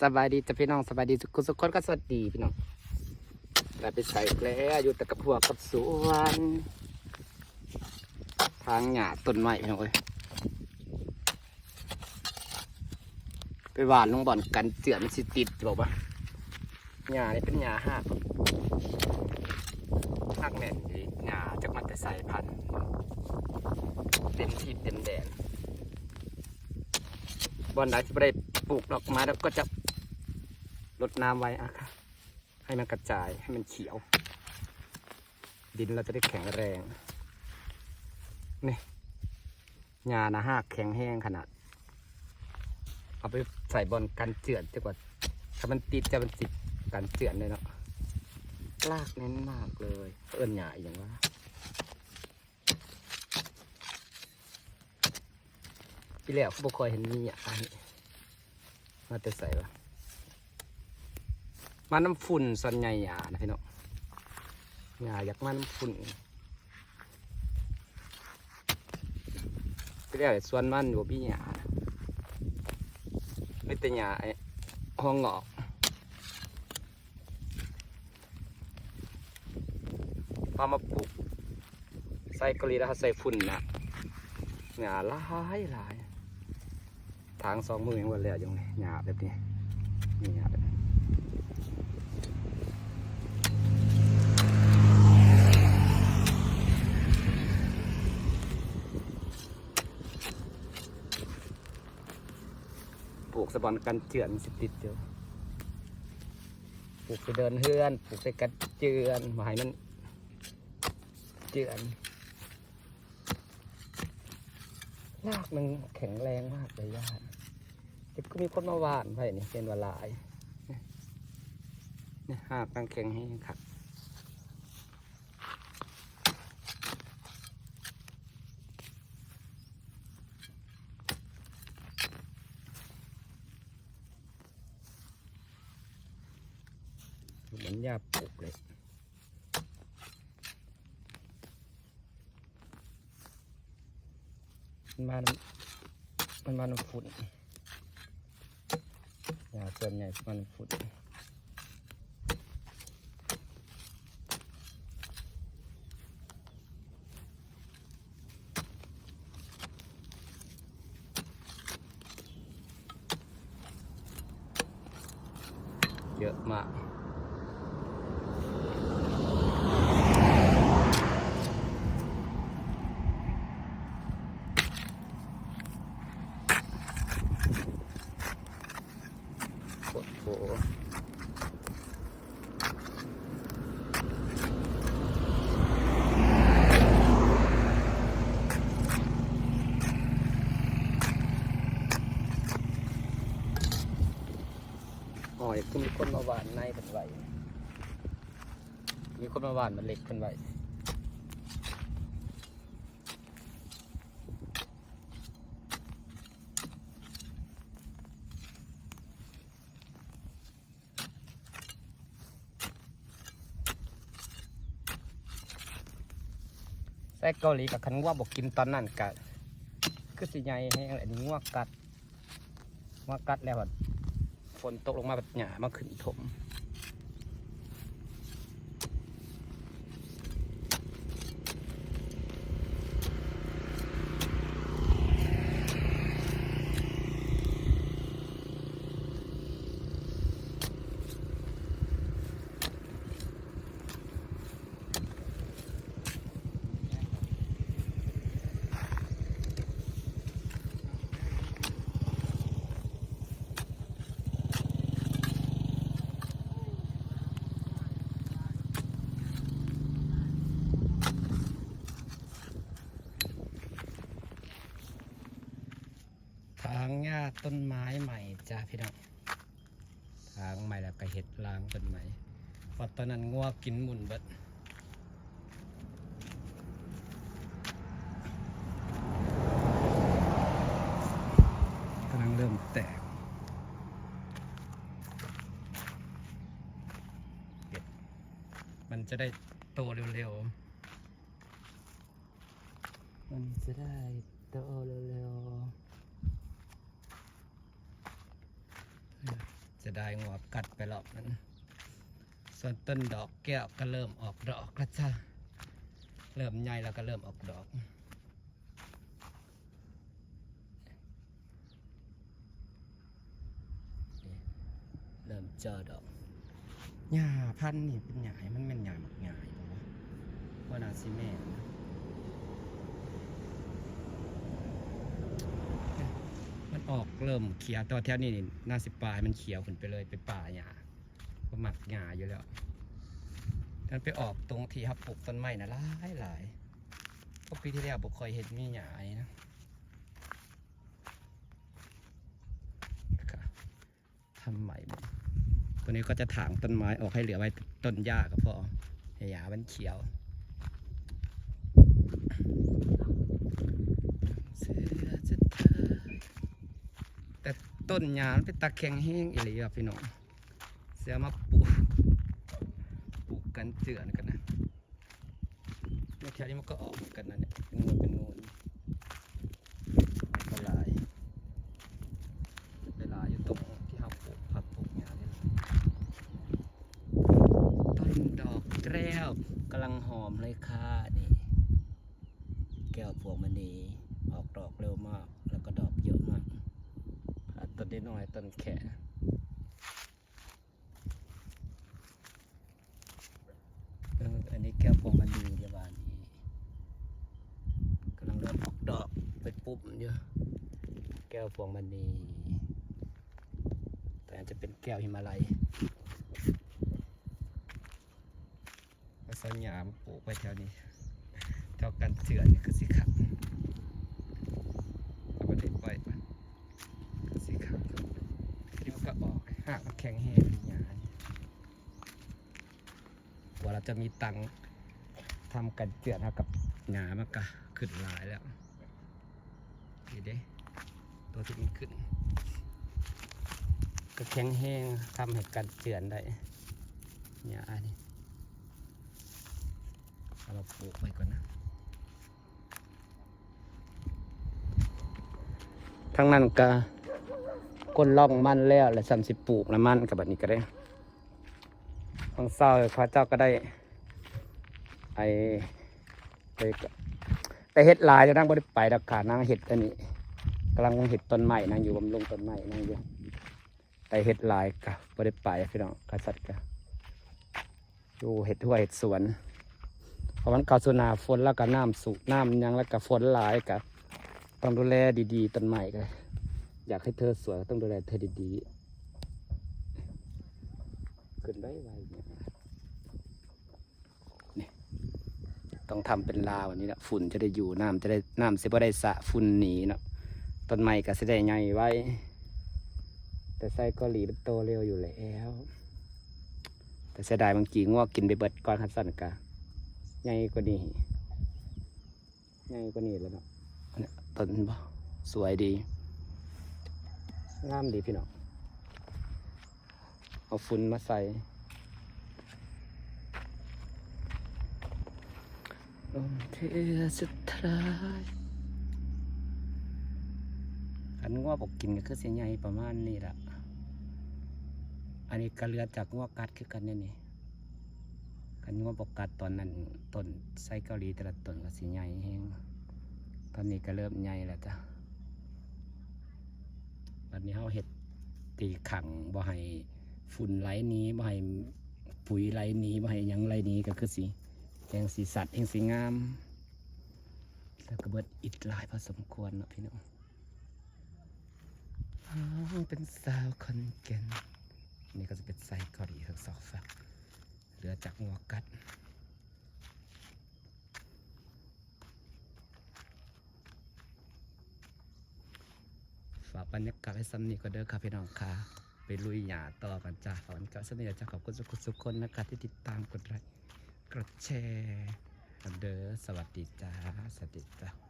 สบายดีจ้ะพี่น้องสบายดีทุกคนทุกคนก็สวัสดีพี่น้องเราไปใส่แล้วอยู่แต่กับพวกกับสวนทางหญ้าต้นไม้พี่น้องเอ้ยไปหวานลงบ่อนกันเจือมันสิติดบอกว่าหญ้านี่เป็นหญ้าหักหักแน่นดีหญ้าจากมันแต่ใส่พันเต็มที่เต็มแดนบอลไหนที่ไม่ได้ปลูกดอกไม้แล้วก็จะ ลดน้ำไว้อะค่ะ ให้มันกระจายให้มันเขียว ดินเราจะได้แข็งแรง นี่งานะฮากแข็งแห้งขนาด เอาไปใส่บอลกันเจือนดีกว่า ถ้ามันติดจะมันติดกันเจือนเลยเนาะลากเน้นมากเลย เอิ้นหยาอย่างว่าพี่แล้วเขาบอกคอยเห็นมีอะอันนี้มาแต่ใส่ปะ มาน้ำฝุ่นส่วนใหญ่หยานะพี่น้องหยาอยากมาน้ำฝุ่นพี่แล้วส่วนมันอยู่พี่หยาไม่แต่หยาไอ้ห้องงอกพอมาปลูกใส่กะหรี่แล้วใส่ฝุ่นนะหญ้าหลายหลายทางสองมือยังวันแล้วอยู่นี่หญ้าแบบนี้นี่หญ้าแบบนี้ ปลูกสะบอนกันเจือนสิติดอยู่ปลูกไปเดินเฮือน ปลูกไปกันเจือนหมาให้มันเจือนรากมันแข็งแรงมากเลยญาติก็มีคนมาหวานไปนี่เป็นวาลาย นี่หากมันแข็งแห้ครับเหมือนยาปลูกเลยมันมาน้มันมาน้ำฝุ่นยาส่วนใหญ่มันฝุ่น เยอะมากโอ้โห อ๋อคือมีคนมาหวานในเป็นไหวมีคนมาหวานมันเล็กเป็นไหวแซ่เกาหลีกับคันว่าบอกกินตอนนั้นกะคือสิใหญ่แห้งอันนี้ว่ากัดว่ากัดแล้วอ ฝนตกลงมาแบบหยามาขึ้นถม ต้นไม้ใหม่จ้าพี่น้องทางใหม่แล้วก็เห็ดล้างต้นไม้เพราะตอนนั้นงัวกินมุนเบิดกำลังเริ่มแตกเห็ดมันจะได้โตเร็วๆ มันจะได้โตเร็วๆ จะได้งวกัดไปรอบนั้น ส่วนต้นดอกแก้วก็เริ่มออกดอกแล้วจ้าเริ่มใหญ่แล้วก็เริ่มออกดอกเริ่มเจอดอกหญ้าพันธุ์นี่เป็นหญ้ามันเป็นหญ้าหมักหญ้าอยู่วะว่านาซิแม่นนะมัน ออกเริ่มเขียวตัวแถวนี้นี่น่าสิปลายมันเขียวขึ้นไปเลยเป็นป่าหญ้าก็หมักหญ้าอยู่แล้วมันไปออกตรงที่ครับปลูกต้นไม้นะหลายหลายก็ปีที่แล้วบุคอยเห็นมีหญ้าไอ้นะทำใหม่หมดตัวนี้ก็จะถางต้นไม้ออกให้เหลือไว้ต้นหญ้าก็พอหญ้ามันเขียวเสือจะเธอ ต้นหญ้ามันเป็นตะแคงแห้งอีหลีครับพี่น้องเสือมาปลูกปลูกกันเจือนกันนะในแถวนี้มันก็ออกกันนะเนี่ยเป็นงูเป็นงูก็ลายเวลายอยู่ตรงที่เราปลูกผักปลูกหญ้าเนี่ยต้นดอกแก้วกำลังหอมเลยค่ะนี่ แก้วพวงมณีออกดอกเร็วมากแล้วก็ดอกเยอะมากอะ ต้นนี้น้อยต้นแค่เอออันนี้แก้วพวงมณีเดียวบานนี้กำลังเริ่มออกดอกไปปุ๊บเยอะแก้วพวงมณีแต่อันจะเป็นแก้วหิมาลัยสัญญามปลูกไปแถวนี้แถวกันเจือนคือสิขับก็ได้ปล่อยไปคือสิขับที่มันก็ออก หากมันแข็งแห้งหยานี่กว่าเราจะมีตังค์ทำกันเจือนเท่ากับหยามันก็ขึ้นหลายแล้วนี่เด้ตัวที่มันขึ้น ก็แข็งแห้งทำให้กันเจือนได้หยานี่เอาเราปลูกไว้ก่อนนะทั้งนั้นก็ ก้นล่องมันแล้วและสันสิปลูกนะมันกับแบบนี้ก็ได้บางเศร้าพระเจ้าก็ได้ไอไปไปเฮ็ดลายจะนั่งบริไปดักขานั่งเห็ดอันนี้กำลังเห็ดต้นใหม่นั่งอยู่บำรุงต้นใหม่นั่งอยู่ไปเห็ดลายกับบริไปพี่น้องกษัตริย์กะอยู่เห็ดทั่วเห็ดสวนเพราะมันเข้าสู่หนาฝนแล้วก็น้ำสุน้ำยังแล้วก็ฝนหลายก็ต้องดูแลดีๆต้นไม้ก็ อยากให้เธอสวยต้องดูแลเธอดีๆขึ้นได้ไวเนี่ยนี่ต้องทำเป็นราวันนี้นะฝุ่นจะได้อยู่น้ำจะได้น้ำสิบ่ได้สะฝุ่นหนีเนาะต้นไม้ก็สิได้ใหญ่ไว้ แต่ไส้กาหลีมันโตเร็วอยู่แล้ว แต่เสียดายบางกีงวกกินไปเบิดก่อนคันสันกะใหญ่กว่านี้ใหญ่กว่านี้แล้วเนาะต้นบ่สวยดี งามดีพี่น้อง เอาฝุ่นมาใส่ลมเทสุดท้ายอันง้อบอกกินก็คือเสียใหญ่ประมาณนี้ละอันนี้กระเลือจากง้อกัดคือกันเนี่ยนี่กันว่าปกัดตอนนั้นต้นไส้เกาหลีแต่ละต้นก็สีใหญ่แห้งตอนนี้ก็เริ่มใหญ่แล้วจ้ะ บัดนี้เขาเห็ดตีขังบ่ให้ฝุ่นไหลนี้บ่ให้ปุ๋ยไหลนี้บ่ให้ยังไหลนี้ก็คือสีแจงสีสัตว์แห่งสีงาม แล้วก็เบิดอิดลายพอสมควรเนาะพี่น้องเป็นสาวคนแก่นนี่ก็จะเป็นไส้เกาหลีทั้งสองฝั่งเหลือจากหัวกัดากบรรยากาศให้ซ้ำนี้ก็เด้อค่ะพี่น้องค่ะ ไปลุยหยาต่อกันจ้าฝากกาศซ้ำนี้จะขอบคุณทุกคนทุกคนนะคะที่ติดตามกดไลค์กดแชร์เด้อสวัสดีจ้าสวัสดีจ้า